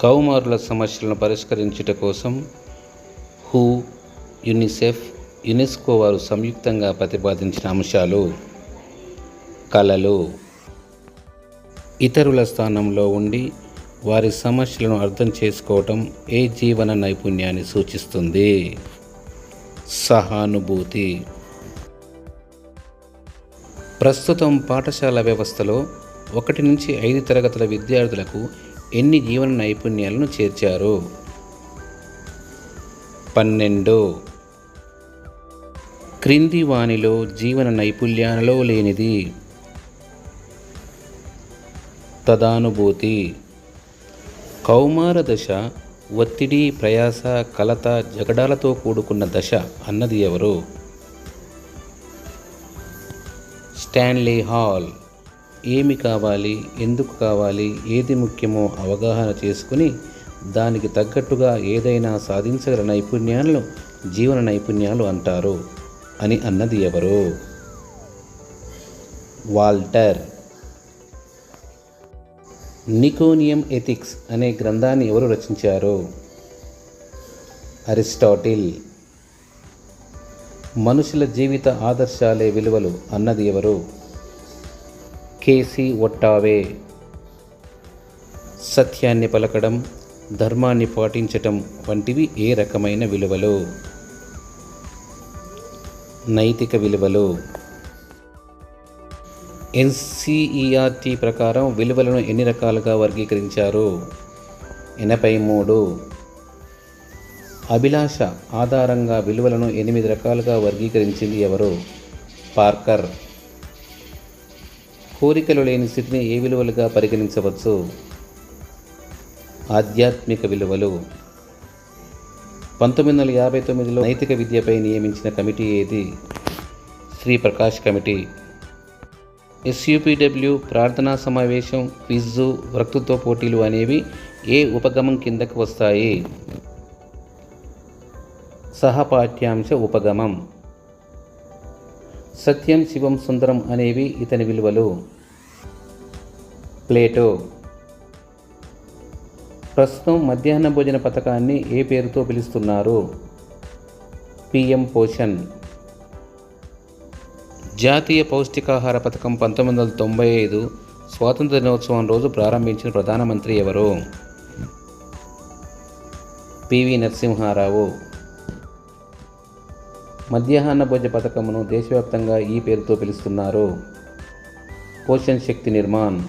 కౌమారుల సమస్యలను పరిష్కరించుట కోసం who UNICEF UNESCO వారు సంయుక్తంగా ప్రతిపాదించిన అంశాలు కళలు. ఇతరుల స్థానంలో ఉండి వారి సమస్యలను అర్థం చేసుకోవటం ఏ జీవన నైపుణ్యాన్ని సూచిస్తుంది? సహానుభూతి. ప్రస్తుతం పాఠశాల వ్యవస్థలో ఒకటి నుంచి ఐదు తరగతుల విద్యార్థులకు ఎన్ని జీవన నైపుణ్యాలను చేర్చారు? పన్నెండు. క్రింది వాణిలో జీవన నైపుణ్యాలలో లేనిది. తదానుభూతి. కౌమార దశ ఒత్తిడి ప్రయాస కలత జగడాలతో కూడుకున్న దశ అన్నది ఎవరు? Stanley Hall. ఏమి కావాలి? ఎందుకు కావాలి? ఏది ముఖ్యమో అవగాహన చేసుకుని దానికి తగ్గట్టుగా ఏదైనా సాధించగల నైపుణ్యాలను జీవన నైపుణ్యాలు అంటారు అని అన్నది ఎవరు? వాల్టర్. నికోనియం ఎథిక్స్ అనే గ్రంథాన్ని ఎవరు రచించారు? అరిస్టాటిల్. మనుషుల జీవిత ఆదర్శాలే విలువలు అన్నది ఎవరు? KC Ottaway. సత్యాన్ని పలకడం ధర్మాన్ని పాటించటం వంటివి ఏ రకమైన విలువలు? నైతిక విలువలు. ఎన్సిఈఆర్టీ ప్రకారం విలువలను ఎన్ని రకాలుగా వర్గీకరించారు? ఎనభై మూడు. అభిలాష ఆధారంగా విలువలను ఎనిమిది రకాలుగా వర్గీకరించింది ఎవరు? పార్కర్. కోరికలు లేని స్థితిని ఏ విలువలుగా పరిగణించవచ్చు? ఆధ్యాత్మిక విలువలు. పంతొమ్మిది వందల యాభై తొమ్మిదిలో నైతిక విద్యపై నియమించిన కమిటీ ఏది? శ్రీ ప్రకాష్ కమిటీ. ఎస్యూపీడబ్ల్యూ ప్రార్థనా సమావేశం క్విజ్జు వక్తృత్వ పోటీలు అనేవి ఏ ఉపగమం కిందకు వస్తాయి? సహపాఠ్యాంశ ఉపగమం. సత్యం శివం సుందరం అనేవి ఇతని విలువలు. ప్లేటో. ప్రస్తుతం మధ్యాహ్న భోజన పథకాన్ని ఏ పేరుతో పిలుస్తున్నారు? పిఎం పోషన్. జాతీయ పౌష్టికాహార పథకం పంతొమ్మిది వందల తొంభై ఐదు స్వాతంత్ర దినోత్సవం రోజు ప్రారంభించిన ప్రధానమంత్రి ఎవరు? P V Narasimha Rao. మధ్యాహ్న భోజన పథకమును దేశవ్యాప్తంగా ఈ పేరుతో పిలుస్తున్నారు. పోషణ్ శక్తి నిర్మాణ్.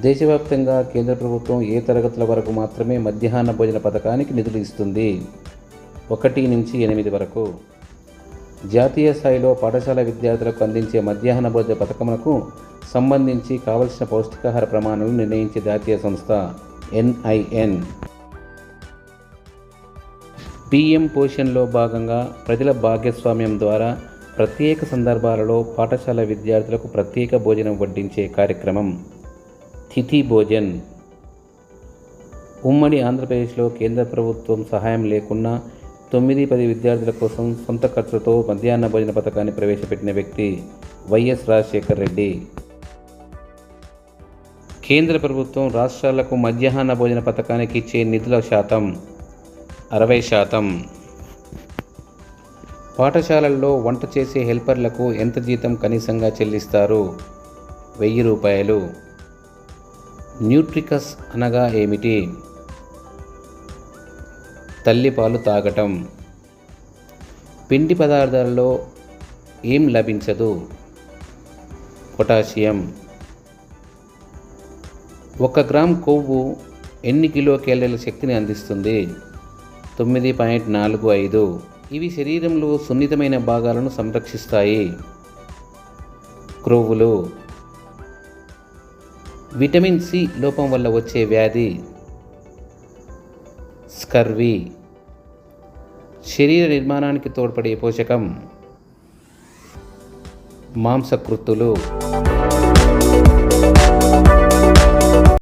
దేశవ్యాప్తంగా కేంద్ర ప్రభుత్వం ఏ తరగతుల వరకు మాత్రమే మధ్యాహ్న భోజన పథకానికి నిధులు ఇస్తుంది? ఒకటి నుంచి ఎనిమిది వరకు. జాతీయ స్థాయిలో పాఠశాల విద్యార్థులకు అందించే మధ్యాహ్న భోజన పథకమునకు సంబంధించి కావలసిన పౌష్టికాహార ప్రమాణాలను నిర్ణయించే జాతీయ సంస్థ ఎన్ఐఎన్. పిఎం పోషన్లో భాగంగా ప్రజల భాగస్వామ్యం ద్వారా ప్రత్యేక సందర్భాలలో పాఠశాల విద్యార్థులకు ప్రత్యేక భోజనం వడ్డించే కార్యక్రమం. తిథి భోజన్. ఉమ్మడి ఆంధ్రప్రదేశ్లో కేంద్ర ప్రభుత్వం సహాయం లేకున్నా తొమ్మిది పది విద్యార్థుల కోసం సొంత ఖర్చుతో మధ్యాహ్న భోజన పథకాన్ని ప్రవేశపెట్టిన వ్యక్తి వైఎస్ రాజశేఖర్ రెడ్డి. కేంద్ర ప్రభుత్వం రాష్ట్రాలకు మధ్యాహ్న భోజన పథకానికి ఇచ్చే నిధుల శాతం అరవై శాతం. పాఠశాలల్లో వంట చేసే హెల్పర్లకు ఎంత జీతం కనీసంగా చెల్లిస్తారు? వెయ్యి రూపాయలు. న్యూట్రికస్ అనగా ఏమిటి? తల్లిపాలు తాగటం. పిండి పదార్థాలలో ఏం లభించదు? పొటాషియం. ఒక గ్రామ్ కొవ్వు ఎన్ని కిలో క్యాలరీల శక్తిని అందిస్తుంది? తొమ్మిది పాయింట్ నాలుగు ఐదు. ఇవి శరీరంలో సున్నితమైన భాగాలను సంరక్షిస్తాయి. క్రొవ్వులు. విటమిన్ సి లోపం వల్ల వచ్చే వ్యాధి. స్కర్వీ. శరీర నిర్మాణానికి తోడ్పడే పోషకం. మాంసకృత్తులు.